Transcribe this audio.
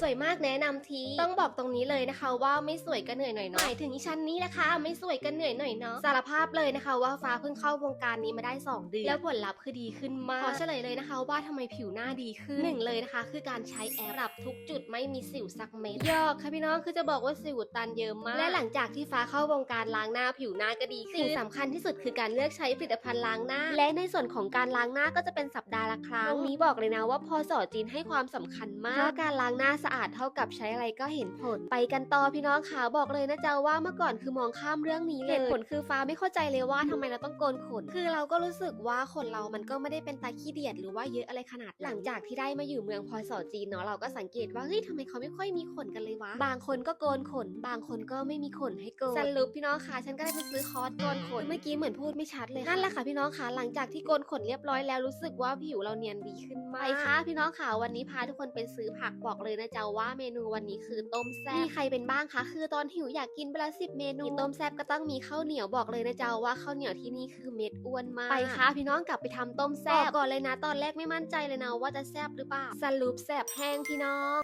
สวยมากแนะนำที ต้องบอกตรงนี้เลยนะคะ ว่าไม่สวยก็เหนื่อยหน่อยเนาะหมายถึงอีชั้นนี้นะคะ ไม่สวยก็เหนื่อยหน่อยเนาะสารภาพเลยนะคะ ว่าฟ้าเพิ่งเข้าวงการนี้มาได้ 2 เดือนแล้วผลลัพธ์คือดีขึ้นมากขอเฉลยเลยนะคะ ว่าทำไมผิวหน้าดีขึ้นหนึ่งเลยนะคะ คือการใช้แอปปรับทุกจุดไม่มีสิวสักเม็ดยอกค่ะพี่น้องคือจะบอกว่าสิวอุดตันเยอะมาก และหลังจากที่ฟ้าเข้าวงการล้างหน้าผิวหน้าก็ดีขึ้นสิ่งสำคัญที่สุดคือการเลือกใช้ผลิตภัณฑ์ล้างหน้า และในส่วนของการล้างหน้าก็จะเป็นสัปดาห์ละครั้งตรงนี้บอกเลยนะว่าพอสอจีนให้ความสำคัญมากเพราะการล้างหน้าสะอาดเท่ากับใช้อะไรก็เห็นผล ไปกันต่อพี่น้องค่ะบอกเลยนะจ๊ะว่าเมื่อก่อนคือมองข้ามเรื่องนี้เลยเหตุผลคือฟ้าไม่เข้าใจเลยว่าทำไมเราต้องโกนขน คือเราก็รู้สึกว่าขนเรามันก็ไม่ได้เป็นตาขี้เดียดหรือว่าเยอะอะไรขนาดหลังจากที่ได้มาอยู่เมืองพอสอจีนเนาะเราก็สังเกตว่าเฮ้ยทำไมเขาไม่ค่อยมีขนกันเลยวะ บางคนก็โกนขน บางคนก็ไม่มีขนให้โกนสรุปพี่น้องค่ะฉันก็ได้ไปซื้อคอร์สโกนขนเมื่อกี้เหมือนพูดไม่ชัดเลยนั่นแหละค่ะพี่น้องค่ะหลังจากที่โกนขนเรียบร้อยแล้วรู้สึกว่าผิวเราเนียนดีขึ้นมากไปค่ะพี่น้องค่ะวันนี้พาทุกคนไปซื้อผักบอกเลยนะจ๊ะว่าเมนูวันนี้คือต้มแซ่บมีใครเป็นบ้างคะ คือตอนหิวอยากกินเวลาสิบเมนูต้มแซ่บก็ต้องมีข้าวเหนียวบอกเลยนะจ๊ะว่าข้าวเหนียวที่นี่คือเม็ดอ้วนมากไปค่ะพี่น้องกลับไปทำต้มแซ่บก่อนเลยนะ ตอนแรกไม่มั่นใจเลยนะว่าจะแซ่บหรือเปล่าสรุปแซ่บแห้งพี่น้อง